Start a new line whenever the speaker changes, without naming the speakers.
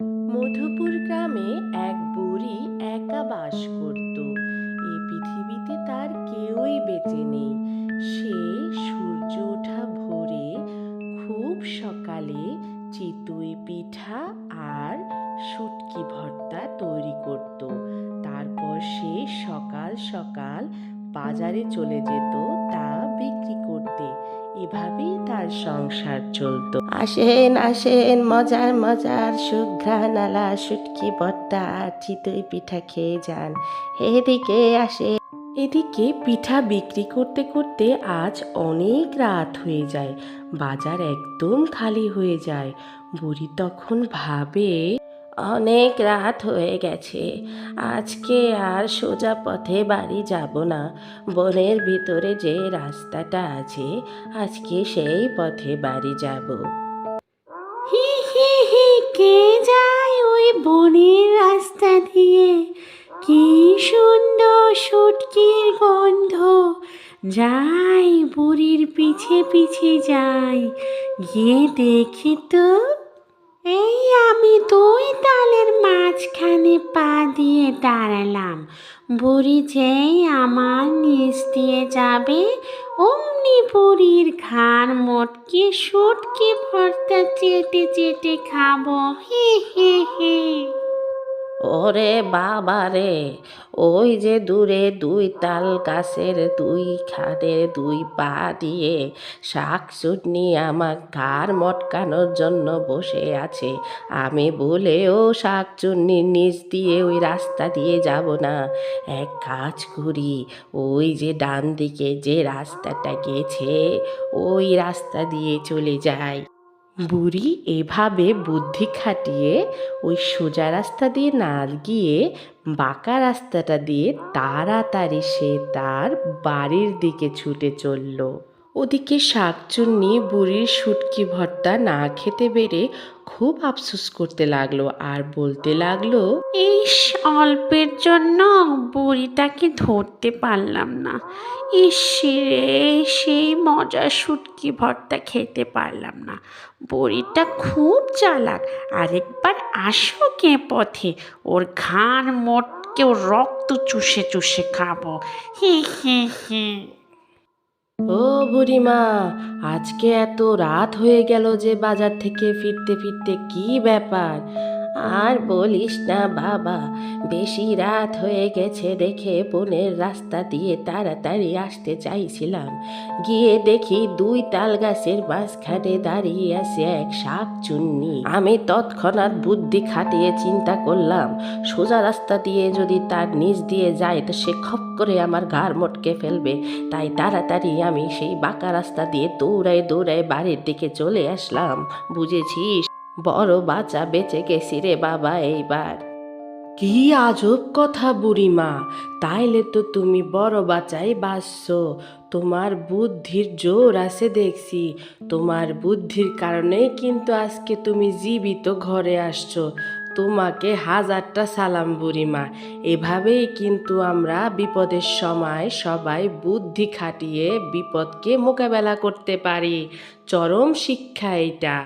মধুপুর গ্রামে এক বুড়ি একা বাস করত। এই পৃথিবীতে তার কেউই বেঁচে নেই। সে সূর্য ওঠা ভোরে খুব সকালে চিতই পিঠা আর শুটকি ভর্তা তৈরি করত। তারপর সে সকাল সকাল বাজারে চলে যেত তা বিক্রি করতে এভাবেই তার সংসার চলতো। আসেন আসেন মজার মজার সুঘ্রানালা শুটকি ভর্তা আর চিতই পিঠা খেয়ে যান। এদিকে আসে এদিকে পিঠা বিক্রি করতে করতে আজ অনেক রাত হয়ে যায়। বাজার একদম খালি হয়ে যায়। বুড়ি তখন ভাবে অনেক রাত হয়ে গেছে। আজকে আর সোজা পথে বাড়ি যাব না। বনের ভিতরে যে রাস্তাটা আছে, আজকে সেই পথে বাড়ি যাব।
হি হি হি, কে যায় ওই বনের রাস্তা দিয়ে? কি সুন্দর সুটকির গন্ধ। যাই বুড়ির পিছে পিছে যাই, গিয়ে দেখি তো। এই আমি দুই তালের মাঝখানে পা দিয়ে দাঁড়ালাম। বুড়ি যেই আমার নিচ দিয়ে যাবে, অমনি বুড়ির ঘাড় মোটকে সুটকে ভর্তা চেটে চেটে খাব। হে হে, হি।
ওরে বাবা রে, ওই যে দূরে দুই তাল গাছের দুই খানে দুই পা দিয়ে শাক চুটনি আমার ঘাড় মটকানোর জন্য বসে আছে। আমি বলেও শাক চুন্নির নিচ দিয়ে ওই রাস্তা দিয়ে যাব না। এক কাজ করি, ওই যে ডান দিকে যে রাস্তাটা গেছে, ওই রাস্তা দিয়ে চলে যাই। বুড়ি এভাবে বুদ্ধি খাটিয়ে ওই সোজা রাস্তা দিয়ে না গিয়ে বাঁকা রাস্তাটা দিয়ে তাড়াতাড়ি সে তার বাড়ির দিকে ছুটে চলল। ওদিকে শাকচুন্নি বুড়ির শুটকি ভর্তা না খেতে পেরে খুব আফসোস করতে লাগল আর বলতে লাগল,
ইস, অল্পের জন্য বুড়িটাকে ধরতে পারলাম না। ইস রে, সেই মজার শুটকি ভর্তা খেতে পারলাম না। বুড়িটা খুব চালাক। আরেকবার আসো কে পথে, ওর ঘাড় মোটকে ওর রক্ত চুষে চুষে খাব। হি হি হি।
ও বুড়িমা আজকে এত রাত হয়ে গেল যে বাজার থেকে ফিরতে ফিরতে কি ব্যাপার? আর বলিস না বাবা, বেশি রাত হয়ে গেছে দেখে বনের রাস্তা দিয়ে তাড়াতাড়ি আসতে চাইছিলাম। গিয়ে দেখি দুই তাল গাছের মাঝখানে দাঁড়িয়ে আছে এক শাক চুন্নি। আমি তৎক্ষণাৎ বুদ্ধি খাটিয়ে চিন্তা করলাম, সোজা রাস্তা দিয়ে যদি তার নিচ দিয়ে যায় তো সে খপ করে আমার ঘাড় মটকে ফেলবে। তাই তাড়াতাড়ি আমি সেই বাঁকা রাস্তা দিয়ে দৌড়ায় দৌড়ায় বাড়ির দিকে চলে আসলাম। বুঝেছিস? বড় বাচ্চা বেঁচে গেছি রে বাবা এইবার। কি আজব কথা বুড়িমা, তাইলে তো তুমি বড় বাচ্চাই বাঁচছো। তোমার বুদ্ধির জোর আছে দেখছি, তোমার বুদ্ধির কারণেই কিন্তু আজকে তুমি জীবিত ঘরে আসছো। তোমাকে হাজারটা সালাম বুড়িমা, এভাবেই কিন্তু আমরা বিপদের সময় সবাই বুদ্ধি খাটিয়ে বিপদকে মোকাবেলা করতে পারি। চরম শিক্ষা এটা